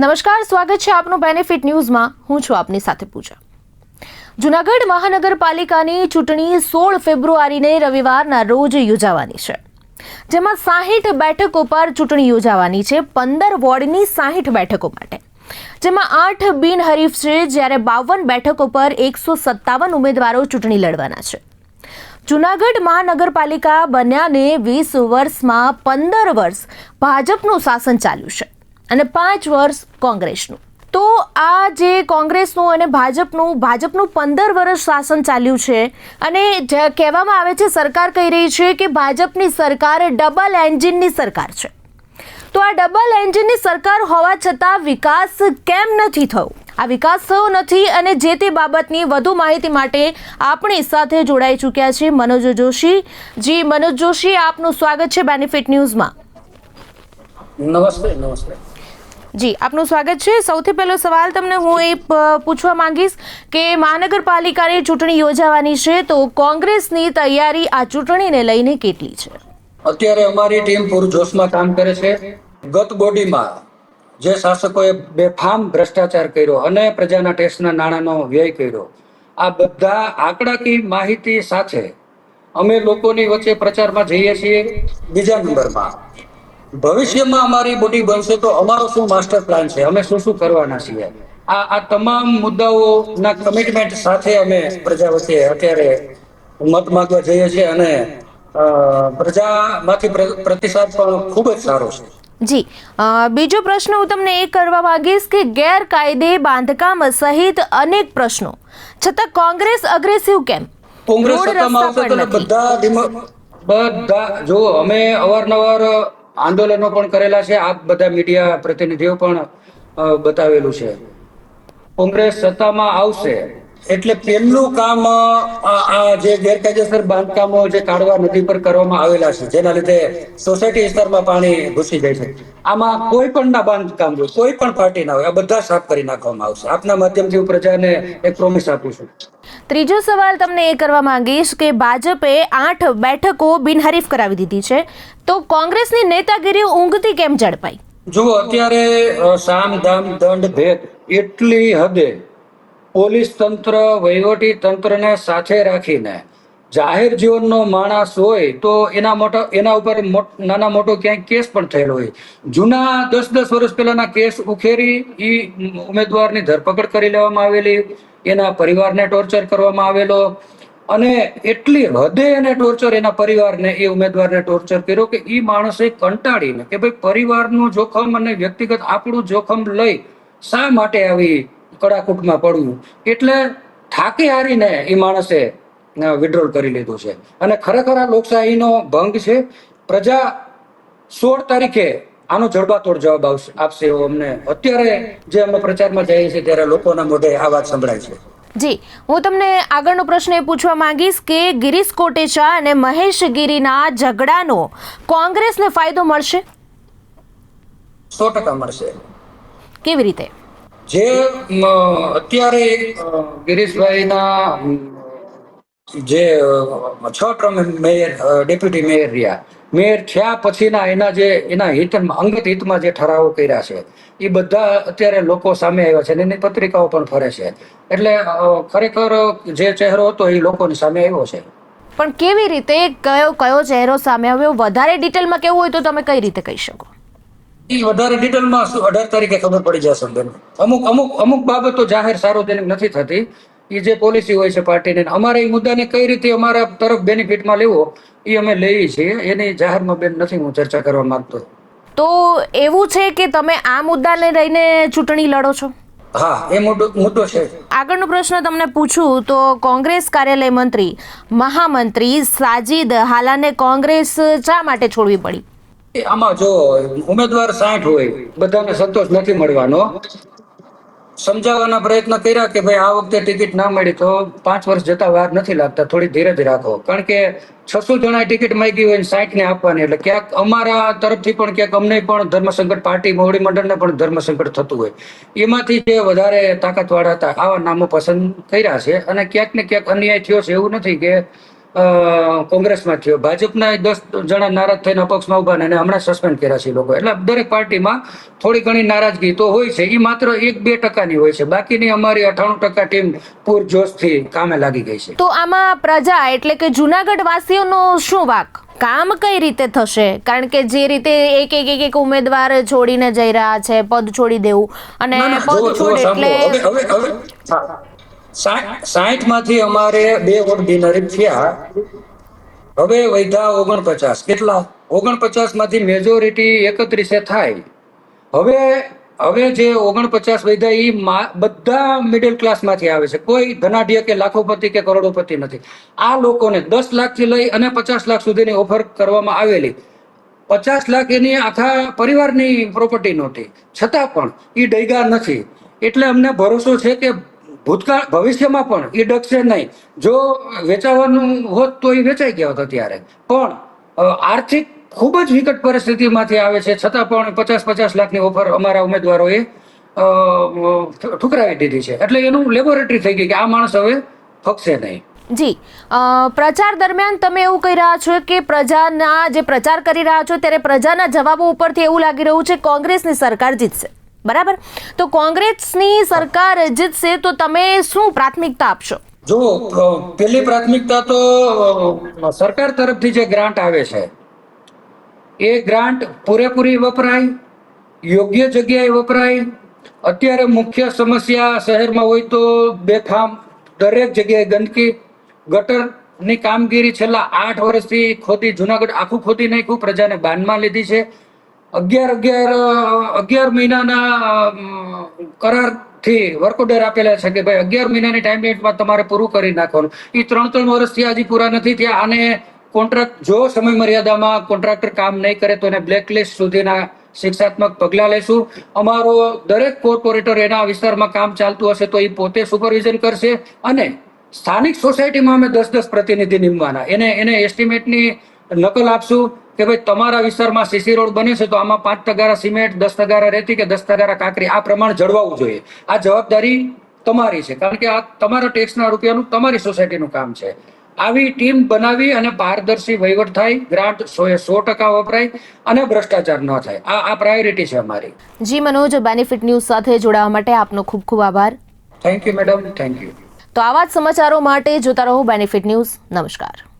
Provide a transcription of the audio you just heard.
નમસ્કાર, સ્વાગત છે આપનું બેનિફિટ ન્યૂઝમાં હું છું આપની સાથે પૂજા. જુનાગઢ મહાનગરપાલિકાની ચૂંટણી સોળ ફેબ્રુઆરીને રવિવારના રોજ યોજાવાની છે, જેમાં સાહીઠ બેઠકો પર ચૂંટણી યોજાવાની છે, પંદર વોર્ડની સાહીઠ બેઠકો માટે. જેમાં આઠ બિનહરીફ છે, જ્યારે બાવન બેઠકો પર એકસો સત્તાવન ઉમેદવારો ચૂંટણી લડવાના છે. જુનાગઢ મહાનગરપાલિકા બન્યાને વીસ વર્ષમાં પંદર વર્ષ ભાજપનું શાસન ચાલ્યું છે. અને પાંચ વર્ષ કોંગ્રેસનું. તો આ જે કોંગ્રેસનું અને ભાજપનું ભાજપનું પંદર વર્ષ શાસન ચાલ્યું છે અને કહેવામાં આવે છે, સરકાર કહી રહી છે કે ભાજપની સરકાર ડબલ એન્જિનની સરકાર છે. તો આ ડબલ એન્જિનની સરકાર હોવા છતાં વિકાસ કેમ નથી થયો? આ વિકાસ થયો નથી અને જે તે બાબતની વધુ માહિતી માટે આપણી સાથે જોડાઈ ચૂક્યા છે મનોજ જોશી. જી, મનોજ જોશી, આપનું સ્વાગત છે બેનિફિટ ન્યૂઝમાં. નમસ્તે નમસ્તે. જી, આપનું સ્વાગત છે. સૌથી પહેલો સવાલ તમને હું એ પૂછવા માંગીશ કે મહાનગરપાલિકાની ચૂંટણી યોજાવાની છે તો કોંગ્રેસની તૈયારી આ ચૂંટણીને લઈને કેટલી છે? અત્યારે અમારી ટીમ પૂરજોશમાં કામ કરે છે. ગત બોડીમાં જે શાસકોએ બેફામ ભ્રષ્ટાચાર કર્યો અને પ્રજાના ટેક્સના નાણાંનો વ્યય કર્યો, આ બધા આંકડાકીય માહિતી સાથે અમે લોકોની વચ્ચે પ્રચારમાં જઈએ છીએ બીજા નંબરમાં. ભવિષ્યમાં અમારી બોડી બનશે તો અમારો શું માસ્ટર પ્લાન છે? અમે શું શું કરવાના છીએ? આ આ તમામ મુદ્દાઓના કમિટમેન્ટ સાથે અમે પ્રજા વચ્ચે અત્યારે મત માંગવા જઈએ છીએ અને પ્રજામાંથી પ્રતિસાદ પણ ખૂબ જ સારો છે. જી. બીજો પ્રશ્ન હું તમને એ કરવા માંગીશ કે ગેરકાયદે બાંધકામ સહિત અનેક પ્રશ્નો. છતાં કોંગ્રેસ અગ્રેસિવ કેમ? કોંગ્રેસ બધા બધા જો અમે અવારનવાર આંદોલનો પણ કરેલા છે. આપ બધા મીડિયા પ્રતિનિધિઓ પણ બતાવેલું છે. કોંગ્રેસ સત્તામાં આવશે. એટલે તેમનું કામ આ જે ગેરકાયદેસર બાંધકામો જે કાઢવા નદી પર કરવામાં આવેલા છે, જેના લીધે સોસાયટી વિસ્તારમાં પાણી ઘૂસી જાય છે. આમાં કોઈ પણ ના બાંધકામ હોય, કોઈ પણ પાર્ટી ના હોય, આ બધા સાફ કરી નાખવામાં આવશે. આપના માધ્યમથી હું પ્રજાને એક પ્રોમિસ આપું છું. ત્રીજો સવાલ તમને એ કરવા માંગીશ કે ભાજપે આઠ બેઠકો બિનહરીફ કરાવી દીધી છે. તો કોંગ્રેસની નેતાગીરી ઊંઘતી કેમ ઝડપાઈ? જો અત્યારે સામ, દામ, દંડ, ભેદ એટલી હદે પોલીસ તંત્ર, વહીવટી તંત્રને સાથે રાખીને જાહેર જીવનનો માણસ હોય તો એના મોટા, એના ઉપર નાના મોટો ક્યાંય કેસ પણ થયેલો હોય. જૂના દસ દસ વર્ષ પહેલાના કેસ ઉખેરી એ ઉમેદવારની ધરપકડ કરી લેવામાં આવેલી. એના પરિવારને ટોર્ચર કરવામાં આવેલો અને એટલી હદે એને ટોર્ચર એના પરિવારને, એ ઉમેદવારને ટોર્ચર કર્યો કે એ માણસે કંટાળીને કે ભાઈ પરિવારનું જોખમ અને વ્યક્તિગત આપણું જોખમ લઈ શા માટે આવી કડાકૂટમાં પડવું? એટલે થાકી હારીને એ માણસે વિડ્રોલ કરી લીધું છે. અને ખરેખર આ લોકશાહીનો ભંગ છે. પ્રજા સોળ તારીખે આનો જડબાતોડ જવાબ આવશે. આપશે એવો અમને અત્યારે જે અમે પ્રચારમાં જઈએ છીએ ત્યારે લોકોના મોઢે આ વાત સંભળાય છે. જી હું તમને આગળનો પ્રશ્ન એ પૂછવા માંગીશ કે ગિરીશ કોટેચા અને મહેશ ગિરીના ઝઘડાનો કોંગ્રેસને ફાયદો મળશે? સો ટકા મળશે. કેવી રીતે? જે અત્યારે ગિરીશભાઈના જે છ ટ્રમ મેયર ડેપ્યુટી મેયર રહ્યા. મેયર થયા પછીના એના જે એના હિતમાં અંગત હિતમાં જે ઠરાવો કર્યા છે એ બધા અત્યારે લોકો સામે આવ્યા છે એની પત્રિકાઓ પણ ફરે છે. એટલે ખરેખર જે ચહેરો હતો એ લોકોની સામે આવ્યો છે. પણ કેવી રીતે કયો કયો ચહેરો સામે આવ્યો? વધારે ડિટેલમાં કેવું હોય તો તમે કઈ રીતે કહી શકો? એ વધારે ડિટેલમાં અઢાર તારીખે ખબર પડી જશે અમુક અમુક અમુક બાબતો જાહેર સાર્વજનિક નથી થતી. એ જે પોલિસી હોય છે પાર્ટીની અમારે એ મુદ્દાને કઈ રીતે અમારા તરફ બેનિફિટમાં લેવો એ અમે લઈએ છીએ. એની જાહેરમાં બેન નથી હું ચર્ચા કરવા માંગતો. તો એવું છે કે તમે આ મુદ્દાને લઈને ચૂંટણી લડો છો? હા એ મુદ્દો છે. આગળનો પ્રશ્ન તમને પૂછું તો કોંગ્રેસ કાર્યાલય મંત્રી મહામંત્રી સાજિદ હાલાને કોંગ્રેસ શા માટે છોડવી પડી? આમાં જો ઉમેદવાર સાઠ હોય બધાને સંતોષ નથી મળવાનો. સમજાવવાના પ્રયત્ન કર્યા કે ભાઈ, આ વખતે ટિકિટ ના મળી તો પાંચ વર્ષ જતા વાર નથી લાગતા, થોડી ધીરજ રાખો. કારણ કે છસો જણા ટિકિટ માંગી હોય સાઠ ને આપવાની, એટલે ક્યાંક અમારા તરફથી પણ, ક્યાંક અમને પણ ધર્મસંકટ પાર્ટી, મોવડી મંડળને પણ ધર્મસંકટ થતું હોય. એમાંથી જે વધારે તાકાતવાળા હતા, આવા નામો પસંદ કર્યા છે અને ક્યાંક ને ક્યાંક અન્યાય થયો છે એવું નથી કે કોંગ્રેસમાં થયો. ભાજપના દસ જણા નારાજ થઈને અપક્ષમાં ઊભા ને હમણાં સસ્પેન્ડ કર્યા છે લોકો. એટલે દરેક પાર્ટીમાં થોડી ઘણી નારાજગી તો હોય છે. એ માત્ર એક બે ટકાની હોય છે. બાકીની અમારી અઠાણું ટકા ટીમ પૂરજોશથી કામે લાગી ગઈ છે. તો આમાં પ્રજા એટલે કે જુનાગઢ વાસીઓનો શું વાક? કામ કઈ રીતે થશે? કારણ કે જે રીતે એક એક એક એક ઉમેદવાર છોડીને જઈ રહ્યા છે પદ છોડી દેવું. અને પદ છોડ એટલે સાઠમાંથી અમારે બે ઓર્ડિનરી થયા. હવે વૈધા ઓગણપચાસ. કેટલા? ઓગણપચાસમાંથી મેજોરિટી એકત્રીસે થાય. હવે હવે જે ઓગણપચાસ વૈધા એ બધા મિડલ ક્લાસમાંથી આવે છે. કોઈ ધનાઢ્ય કે લાખોપતિ કે કરોડોપતિ નથી. આ લોકોને દસ લાખથી લઈ અને પચાસ લાખ સુધીની ઓફર કરવામાં આવેલી. પચાસ લાખ એની આખા પરિવારની પ્રોપર્ટી નહોતી. છતાં પણ એ ડૈગા નથી. એટલે અમને ભરોસો છે કે ભૂતકાળ ભવિષ્યમાં પણ એ ડગશે નહીં. જો વેચાવાનું હોત તો એ વેચાઈ ગયા હતો ત્યારે પણ આર્થિક ખૂબ જ વિકટ પરિસ્થિતિમાંથી આવે છે. છતાં પણ પચાસ પચાસ લાખની ઓફર અમારા ઉમેદવારોએ ઠુકરાવી દીધી છે. એટલે એનું લેબોરેટરી થઈ ગઈ કે આ માણસ હવે ફકશે નહીં. જી. પ્રચાર દરમિયાન તમે એવું કહી રહ્યા છો કે પ્રજાના જે પ્રચાર કરી રહ્યા છો, ત્યારે પ્રજાના જવાબો ઉપરથી એવું લાગી રહ્યું છે કોંગ્રેસની સરકાર જીતશે. બરાબર? તો કોંગ્રેસની સરકાર જીતશે તો તમે શું પ્રાથમિકતા આપશો? જો પહેલી પ્રાથમિકતા તો સરકાર તરફથી જે ગ્રાન્ટ આવે છે, એ ગ્રાન્ટ પૂરેપૂરી વપરાય, યોગ્ય જગ્યાએ વપરાય. અત્યારે મુખ્ય સમસ્યા શહેરમાં હોય તો બેફામ, દરેક જગ્યાએ ગંદકી, ગટરની કામગીરી છેલ્લા આઠ વર્ષથી ખોદી, જુનાગઢ આખું ખોદી નાખ્યું, પ્રજાને બાનમાં લીધી છે. અગિયાર અગિયાર અગિયાર મહિનાના કરારથી વર્ક ઓર્ડર આપેલા છે કે ભાઈ અગિયાર મહિનાની ટાઈમ લિમિટમાં તમારે પૂરું કરી નાખવાનું. એ ત્રણ ત્રણ વર્ષથી હજી પૂરા નથી થયા. આને કોન્ટ્રાક્ટ જો સમય મર્યાદામાં કોન્ટ્રાક્ટર કામ નહીં કરે તો એને બ્લેકલિસ્ટ સુધીના શિક્ષાત્મક પગલાં લેશું. અમારો દરેક કોર્પોરેટર એના વિસ્તારમાં કામ ચાલતું હશે તો એ પોતે સુપરવિઝન કરશે અને સ્થાનિક સોસાયટીમાં અમે દસ દસ પ્રતિનિધિ નીમવાના. એને એને એસ્ટિમેટની નકલ આપશું. કે ભાઈ તમારા વિસ્તારમાં સીસી રોડ બને છે તો આમાં પાંચ ટકા સિમેન્ટ દસ તગારા રેતી કે દસ ટકા કાંકરી આ પ્રમાણ જળવાવું જોઈએ. આ જવાબદારી તમારી છે. કારણ કે આ તમારા ટેક્સના રૂપિયાનું તમારી સોસાયટીનું કામ છે. આવી ટીમ બનાવી અને પારદર્શી વહીવટ થાય ગ્રાન્ટ સો એ સો ટકા વપરાય અને ભ્રષ્ટાચાર ન થાય. આ આ પ્રાયોરિટી છે અમારી. જી મનોજ બેનિફિટ ન્યૂઝ સાથે જોડાવા માટે આપનો ખૂબ ખૂબ આભાર. Thank you madam thank you તો આવા જ સમાચારો માટે જોતા રહો બેનિફિટ ન્યૂઝ નમસ્કાર.